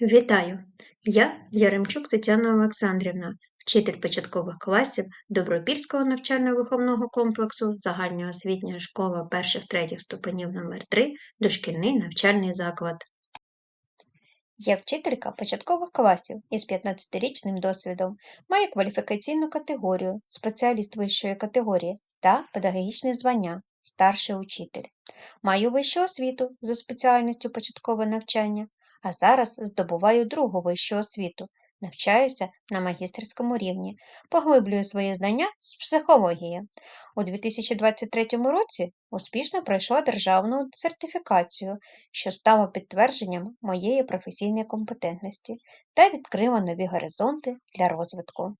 Вітаю! Я Яремчук Тетяна Олександрівна, вчитель початкових класів Добропільського навчально-виховного комплексу Загальна освітня школа перших-третіх ступенів номер 3 дошкільний навчальний заклад. Я вчителька початкових класів із 15-річним досвідом, маю кваліфікаційну категорію, спеціаліст вищої категорії та педагогічне звання старший учитель. Маю вищу освіту за спеціальністю початкове навчання, а зараз здобуваю другу вищу освіту, навчаюся на магістерському рівні, поглиблюю свої знання з психології. У 2023 році успішно пройшла державну сертифікацію, що стало підтвердженням моєї професійної компетентності та відкрила нові горизонти для розвитку.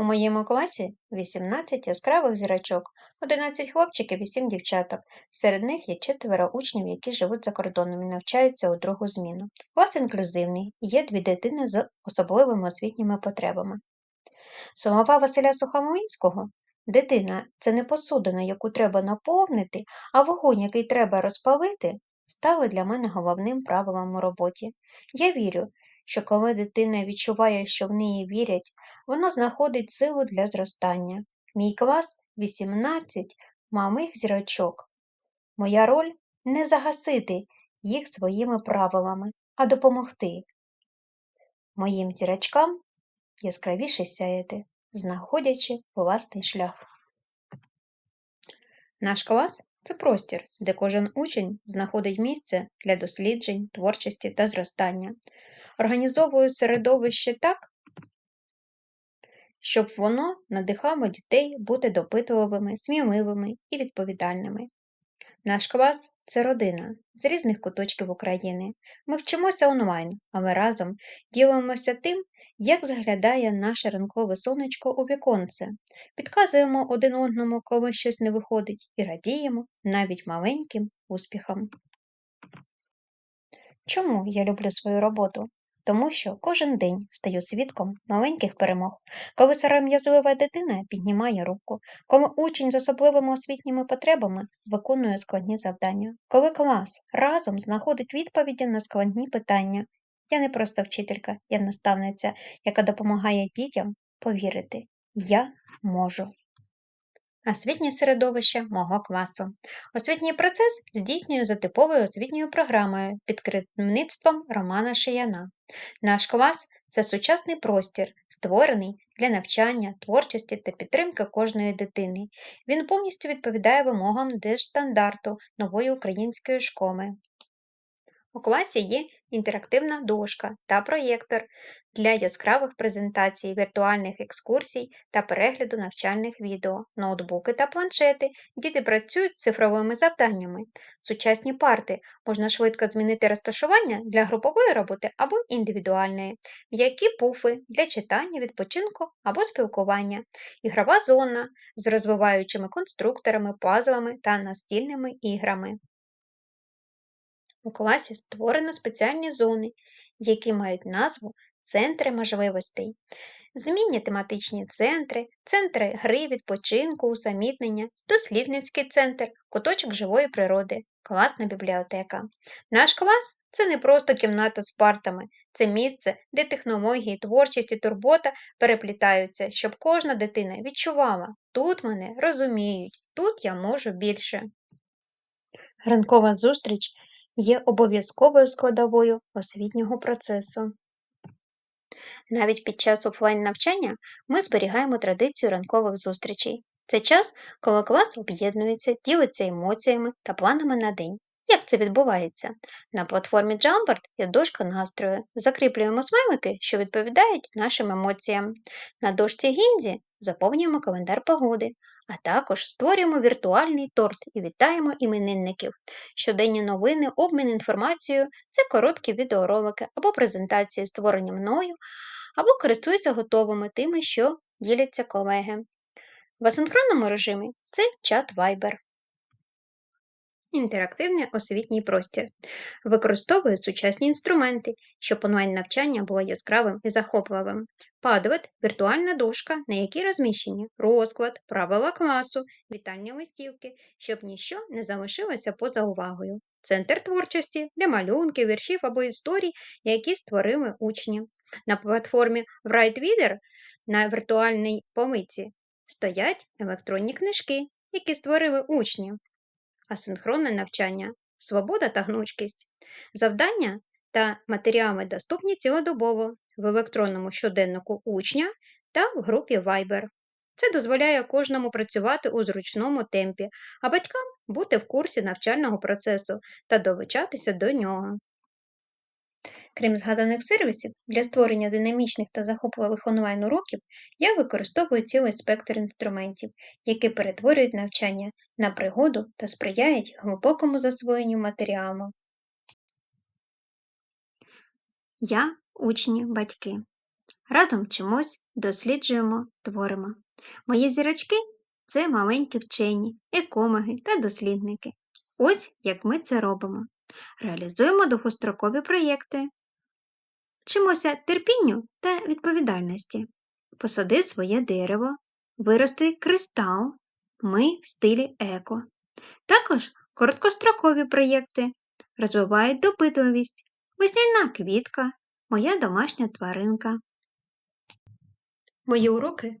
У моєму класі 18 яскравих зірочок, 11 хлопчиків і 7 дівчаток. Серед них є четверо учнів, які живуть за кордоном і навчаються у другу зміну. Клас інклюзивний, є дві дитини з особливими освітніми потребами. Слова Василя Сухомлинського Дитина це не посудина, яку треба наповнити, а вогонь, який треба розпалити, стали для мене головним правилом у роботі. Я вірю, що коли дитина відчуває, що в неї вірять, вона знаходить силу для зростання. Мій клас 18 малих зірочок. Моя роль не загасити їх своїми правилами, а допомогти. Моїм зірочкам яскравіше сяяти, знаходячи власний шлях. Наш клас це простір, де кожен учень знаходить місце для досліджень, творчості та зростання. Організовую середовище так, щоб воно надихало дітей бути допитливими, сміливими і відповідальними. Наш клас це родина з різних куточків України. Ми вчимося онлайн, але разом ділимося тим, як заглядає наше ранкове сонечко у віконце, підказуємо один одному, коли щось не виходить, і радіємо навіть маленьким успіхам. Чому я люблю свою роботу? Тому що кожен день стаю свідком маленьких перемог, коли сором'язлива дитина піднімає руку, коли учень з особливими освітніми потребами виконує складні завдання, коли клас разом знаходить відповіді на складні питання. Я не просто вчителька, я наставниця, яка допомагає дітям повірити Я можу. Освітнє середовище мого класу. Освітній процес здійснюю за типовою освітньою програмою під керівництвом Романа Шияна. Наш клас це сучасний простір, створений для навчання, творчості та підтримки кожної дитини. Він повністю відповідає вимогам держстандарту нової української школи. У класі є інтерактивна дошка та проєктор для яскравих презентацій, віртуальних екскурсій та перегляду навчальних відео, ноутбуки та планшети. Діти працюють з цифровими завданнями. Сучасні парти можна швидко змінити розташування для групової роботи або індивідуальної, м'які пуфи для читання, відпочинку або спілкування, ігрова зона з розвиваючими конструкторами, пазлами та настільними іграми. У класі створено спеціальні зони, які мають назву Центри можливостей. Змінні тематичні центри, центри гри, відпочинку, усамітнення, дослідницький центр, куточок живої природи, класна бібліотека. Наш клас це не просто кімната з партами, це місце, де технології, творчість і турбота переплітаються, щоб кожна дитина відчувала, тут мене розуміють, тут я можу більше. Ранкова зустріч є обов'язковою складовою освітнього процесу. Навіть під час офлайн навчання ми зберігаємо традицію ранкових зустрічей. Це час, коли клас об'єднується, ділиться емоціями та планами на день. Як це відбувається? На платформі Jamboard є дошка настрою. Закріплюємо смайлики, що відповідають нашим емоціям. На дошці Гінзі заповнюємо календар погоди, а також створюємо віртуальний торт і вітаємо іменинників. Щоденні новини, обмін інформацією це короткі відеоролики або презентації, створені мною, або користуюся готовими тими, що діляться колеги. В асинхронному режимі це чат Viber. Інтерактивний освітній простір використовує сучасні інструменти, щоб онлайн-навчання було яскравим і захопливим. Padlet – віртуальна дошка, на якій розміщені розклад, правила класу, вітальні листівки, щоб ніщо не залишилося поза увагою. Центр творчості для малюнків, віршів або історій, які створили учні. На платформі WriteWeeder на віртуальній полиці стоять електронні книжки, які створили учні асинхронне навчання, свобода та гнучкість. Завдання та матеріали доступні цілодобово в електронному щоденнику учня та в групі Viber. Це дозволяє кожному працювати у зручному темпі, а батькам бути в курсі навчального процесу та долучатися до нього. Крім згаданих сервісів, для створення динамічних та захопливих онлайн-уроків я використовую цілий спектр інструментів, які перетворюють навчання на пригоду та сприяють глибокому засвоєнню матеріалу. Я, учні, батьки. Разом вчимось, досліджуємо, творимо. Мої зірочки це маленькі вчені, екомаги та дослідники. Ось як ми це робимо. Реалізуємо довгострокові проєкти, вчимося терпінню та відповідальності. Посади своє дерево, вирости кристал, ми в стилі еко. Також короткострокові проєкти розвивають допитливість, весняна квітка, моя домашня тваринка. Мої уроки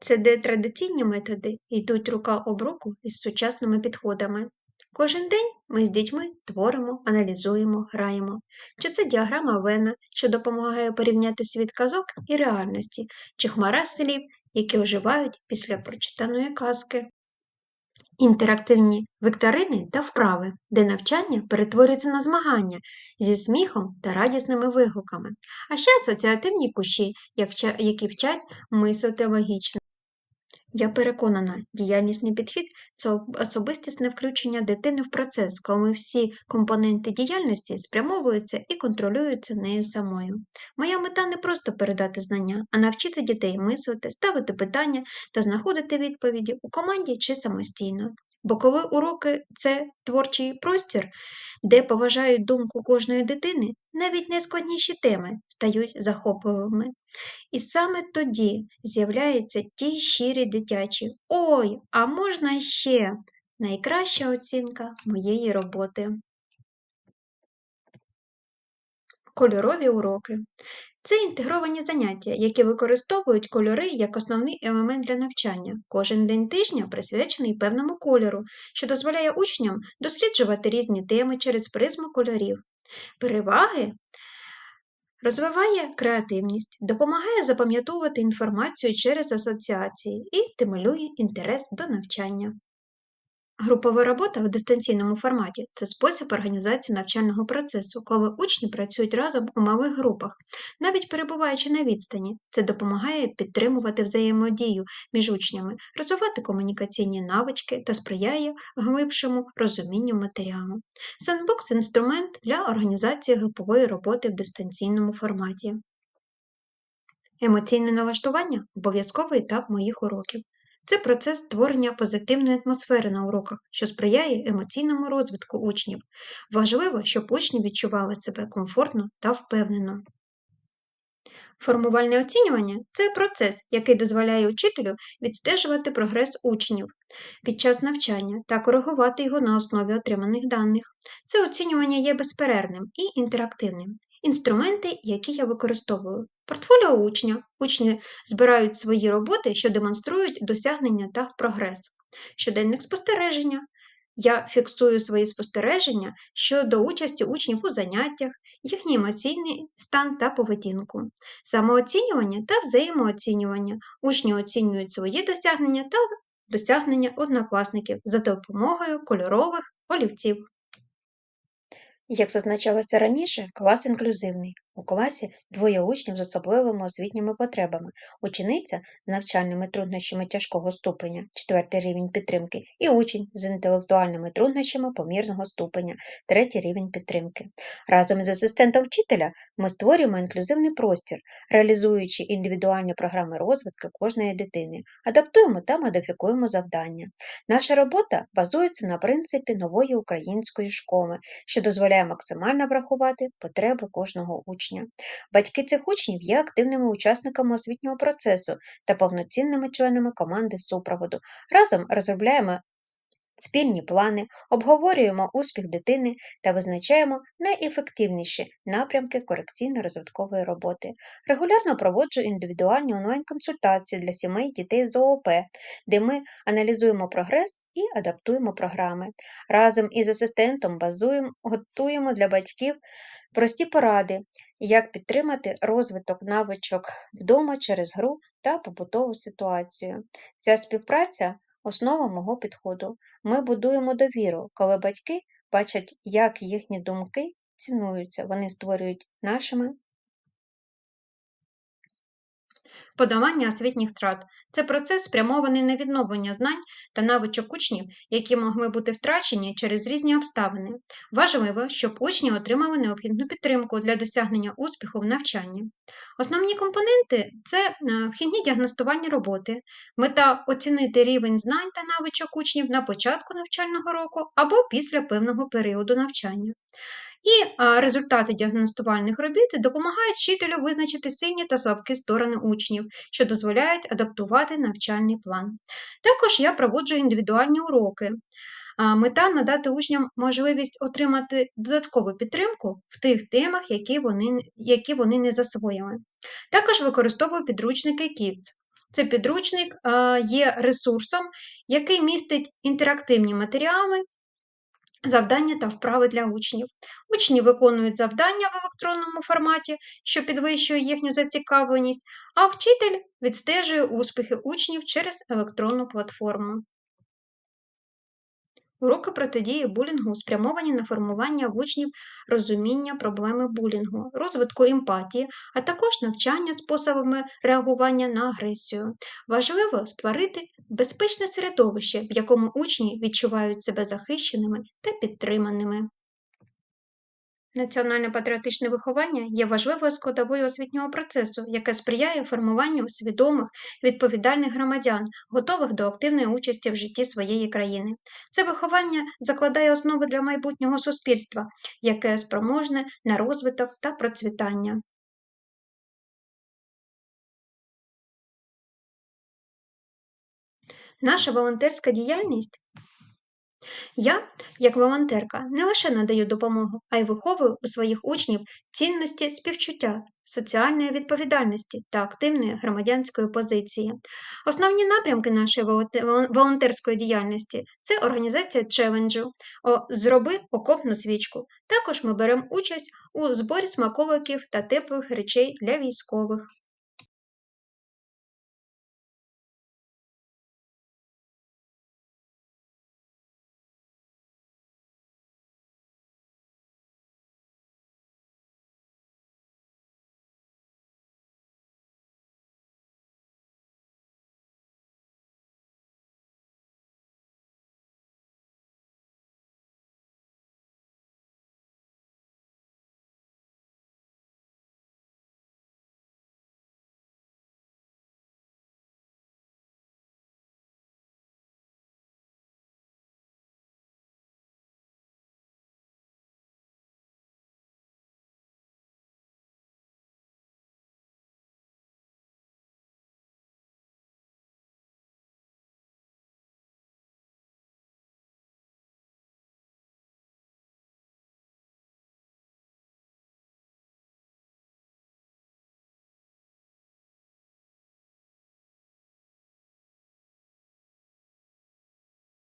це де традиційні методи йдуть рука об руку із сучасними підходами. Кожен день ми з дітьми творимо, аналізуємо, граємо. Чи це діаграма Вена, що допомагає порівняти світ казок і реальності, чи хмара слів, які оживають після прочитаної казки. Інтерактивні вікторини та вправи, де навчання перетворюється на змагання зі сміхом та радісними вигуками, а ще асоціативні кущі, які вчать мислити логічно. Я переконана, діяльнісний підхід це особистісне включення дитини в процес, коли всі компоненти діяльності спрямовуються і контролюються нею самою. Моя мета не просто передати знання, а навчити дітей мислити, ставити питання та знаходити відповіді у команді чи самостійно. Бо коли уроки це творчий простір, де поважають думку кожної дитини, навіть найскладніші теми стають захопливими. І саме тоді з'являються ті щирі дитячі Ой, а можна ще найкраща оцінка моєї роботи. Кольорові уроки. Це інтегровані заняття, які використовують кольори як основний елемент для навчання. Кожен день тижня присвячений певному кольору, що дозволяє учням досліджувати різні теми через призму кольорів. Переваги розвиває креативність, допомагає запам'ятовувати інформацію через асоціації і стимулює інтерес до навчання. Групова робота в дистанційному форматі це спосіб організації навчального процесу, коли учні працюють разом у малих групах, навіть перебуваючи на відстані, це допомагає підтримувати взаємодію між учнями, розвивати комунікаційні навички та сприяє глибшому розумінню матеріалу. Sandbox – інструмент для організації групової роботи в дистанційному форматі. Емоційне налаштування обов'язковий етап моїх уроків. Це процес створення позитивної атмосфери на уроках, що сприяє емоційному розвитку учнів. Важливо, щоб учні відчували себе комфортно та впевнено. Формувальне оцінювання це процес, який дозволяє учителю відстежувати прогрес учнів під час навчання та коригувати його на основі отриманих даних. Це оцінювання є безперервним і інтерактивним. Інструменти, які я використовую. Портфоліо учня. Учні збирають свої роботи, що демонструють досягнення та прогрес. Щоденник спостереження. Я фіксую свої спостереження щодо участі учнів у заняттях, їхній емоційний стан та поведінку, самооцінювання та взаємооцінювання. Учні оцінюють свої досягнення та досягнення однокласників за допомогою кольорових олівців. Як зазначалося раніше, клас інклюзивний. У класі двоє учнів з особливими освітніми потребами, учениця з навчальними труднощами тяжкого ступеня, четвертий рівень підтримки, і учень з інтелектуальними труднощами помірного ступеня, третій рівень підтримки. Разом із асистентом вчителя ми створюємо інклюзивний простір, реалізуючи індивідуальні програми розвитку кожної дитини, адаптуємо та модифікуємо завдання. Наша робота базується на принципі нової української школи, що дозволяє максимально врахувати потреби кожного учня. Батьки цих учнів є активними учасниками освітнього процесу та повноцінними членами команди супроводу. Разом розробляємо спільні плани, обговорюємо успіх дитини та визначаємо найефективніші напрямки корекційно-розвиткової роботи. Регулярно проводжу індивідуальні онлайн-консультації для сімей дітей з ООП, де ми аналізуємо прогрес і адаптуємо програми. Разом із асистентом базуємо, готуємо для батьків прості поради, як підтримати розвиток навичок вдома через гру та побутову ситуацію. Ця співпраця основа мого підходу. Ми будуємо довіру, коли батьки бачать, як їхні думки цінуються, вони створюють нашими Подолання освітніх втрат це процес, спрямований на відновлення знань та навичок учнів, які могли бути втрачені через різні обставини. Важливо, щоб учні отримали необхідну підтримку для досягнення успіху в навчанні. Основні компоненти це е, вхідні діагностувальні роботи, мета оцінити рівень знань та навичок учнів на початку навчального року або після певного періоду навчання. І результати діагностувальних робіт допомагають вчителю визначити сильні та слабкі сторони учнів, що дозволяють адаптувати навчальний план. Також я проводжу індивідуальні уроки. Мета надати учням можливість отримати додаткову підтримку в тих темах, які вони, які вони не засвоїли. Також використовую підручники KIDS. Це підручник є ресурсом, який містить інтерактивні матеріали Завдання та вправи для учнів. Учні виконують завдання в електронному форматі, що підвищує їхню зацікавленість, а вчитель відстежує успіхи учнів через електронну платформу. Уроки протидії булінгу спрямовані на формування в учнів розуміння проблеми булінгу, розвитку емпатії, а також навчання способами реагування на агресію. Важливо створити безпечне середовище, в якому учні відчувають себе захищеними та підтриманими. Національно-патріотичне виховання є важливою складовою освітнього процесу, яке сприяє формуванню свідомих, відповідальних громадян, готових до активної участі в житті своєї країни. Це виховання закладає основи для майбутнього суспільства, яке спроможне на розвиток та процвітання. Наша волонтерська діяльність я, як волонтерка, не лише надаю допомогу, а й виховую у своїх учнів цінності співчуття, соціальної відповідальності та активної громадянської позиції. Основні напрямки нашої волонтерської діяльності це організація челенджу, зроби окопну свічку. Також ми беремо участь у зборі смаковиків та теплих речей для військових.